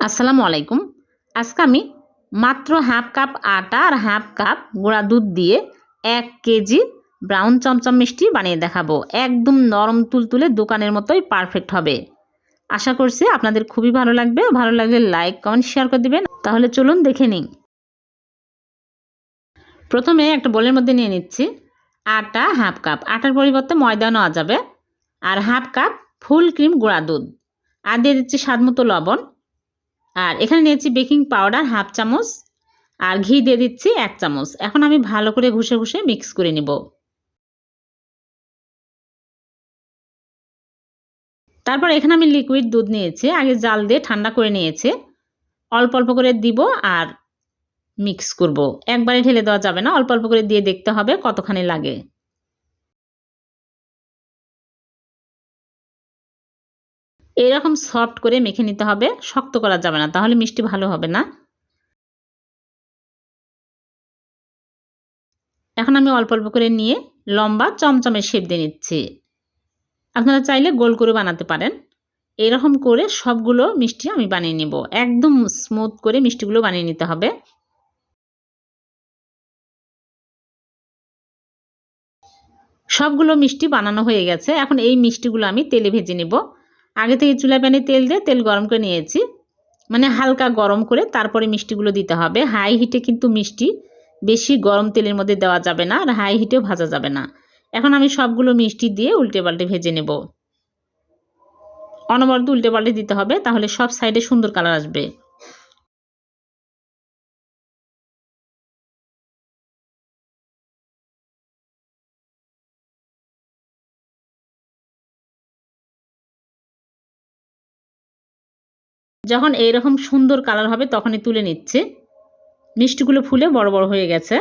আসসালামু আলাইকুম। আজকে আমি মাত্র হাফ কাপ আটা আর হাফ কাপ গুঁড়া দুধ দিয়ে এক কেজি ব্রাউন চমচম মিষ্টি বানিয়ে দেখাবো। একদম নরম তুলতুলে দোকানের মতোই পারফেক্ট হবে। আশা করছি আপনাদের খুবই ভালো লাগবে। ভালো লাগলে লাইক কমেন্ট শেয়ার করে দিবেন। তাহলে চলুন দেখে নিন প্রথমে একটা বোলের মধ্যে নিয়ে নিচ্ছি আটা হাফ কাপ। আটার পরিবর্তে ময়দা নেওয়া যাবে। আর হাফ কাপ ফুল ক্রিম গুঁড়া দুধ। আর দিয়ে দিচ্ছি স্বাদ মতো লবণ। আর এখানে নিয়েছি বেকিং পাউডার হাফ চামচ আর ঘি দিয়ে দিচ্ছি এক চামচ। এখন আমি ভালো করে ঘুষে ঘুষে মিক্স করে নিব। তারপর এখানে আমি লিকুইড দুধ নিয়েছি, আগে জাল দিয়ে ঠান্ডা করে নিয়েছি। অল্প অল্প করে দিব আর মিক্স করব। একবারে ঢেলে দেওয়া যাবে না, অল্প অল্প করে দিয়ে দেখতে হবে কতখানি লাগে। এরকম সফট করে মেখে নিতে হবে, শক্ত করা যাবে না, তাহলে মিষ্টি ভালো হবে না। এখন আমি অল্প অল্প করে নিয়ে লম্বা চমচমের শেপ দিয়ে নিচ্ছি। আপনারা চাইলে গোল করে বানাতে পারেন। এরকম করে সবগুলো মিষ্টি আমি বানিয়ে নিব। একদম স্মুথ করে মিষ্টিগুলো বানিয়ে নিতে হবে। সবগুলো মিষ্টি বানানো হয়ে গেছে। এখন এই মিষ্টিগুলো আমি তেলে ভেজে নিব। আগে থেকে চুলা প্যানে তেল দিয়ে তেল গরম করে নিয়েছি। মানে হালকা গরম করে তারপরে মিষ্টিগুলো দিতে হবে। হাই হিটে কিন্তু মিষ্টি বেশি গরম তেলের মধ্যে দেওয়া যাবে না আর হাই হিটেও ভাজা যাবে না। এখন আমি সবগুলো মিষ্টি দিয়ে উল্টে পাল্টে ভেজে নেব। অনবরত উল্টে পাল্টে দিতে হবে, তাহলে সব সাইডে সুন্দর কালার আসবে। যখন এইরকম সুন্দর কালার হবে তখনই তুলে নিচ্ছে। মিষ্টিগুলো ফুলে বড় বড় হয়ে গেছে।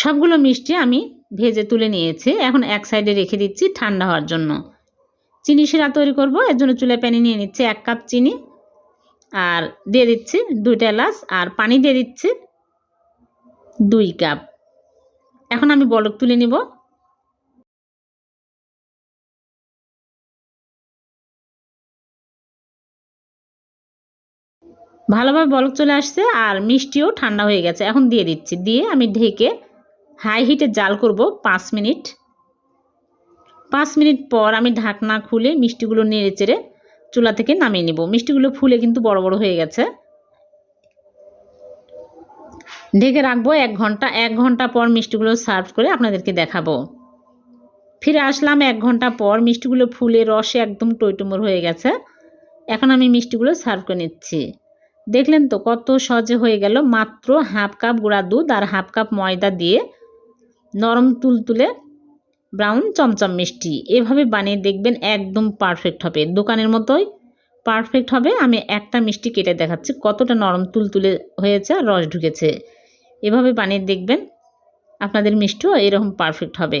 সবগুলো মিষ্টি আমি ভেজে তুলে নিয়েছি। এখন এক সাইডে রেখে দিচ্ছি ঠান্ডা হওয়ার জন্য। চিনি শিরা তৈরি করব। এর জন্য চুলায় প্যানে নিয়ে নিচ্ছি এক কাপ চিনি। আর দিয়ে দিচ্ছি দুইটা এলাচ। আর পানি দিয়ে দিচ্ছি দুই কাপ। এখন আমি বলক তুলে নিব। ভালোভাবে বলক চলে আসছে আর মিষ্টিও ঠান্ডা হয়ে গেছে। এখন দিয়ে দিচ্ছি। দিয়ে আমি ঢেকে হাই হিটে জাল করব পাঁচ মিনিট। পাঁচ মিনিট পর আমি ঢাকনা খুলে মিষ্টিগুলো নেড়ে চেড়ে চুলা থেকে নামিয়ে নেব। মিষ্টিগুলো ফুলে কিন্তু বড় বড় হয়ে গেছে। ঢেকে রাখব এক ঘণ্টা। এক ঘণ্টা পর মিষ্টিগুলো সার্ভ করে আপনাদেরকে দেখাবো। ফিরে আসলাম এক ঘণ্টা পর। মিষ্টিগুলো ফুলে রসে একদম টইটুমোর হয়ে গেছে। এখন আমি মিষ্টিগুলো সার্ভ করে নিচ্ছি। দেখলেন তো কত সহজে হয়ে গেল। মাত্র হাফ কাপ গুঁড়া দুধ আর হাফ কাপ ময়দা দিয়ে নরম তুলতুলে ব্রাউন চমচম মিষ্টি। এভাবে বানিয়ে দেখবেন একদম পারফেক্ট হবে। দোকানের মতোই পারফেক্ট হবে। আমি একটা মিষ্টি কেটে দেখাচ্ছি। কতটা নরম তুলতুলে হয়েছে আর রস ঢুকেছে। এভাবে বানিয়ে দেখবেন আপনাদের মিষ্টিও এরকম পারফেক্ট হবে।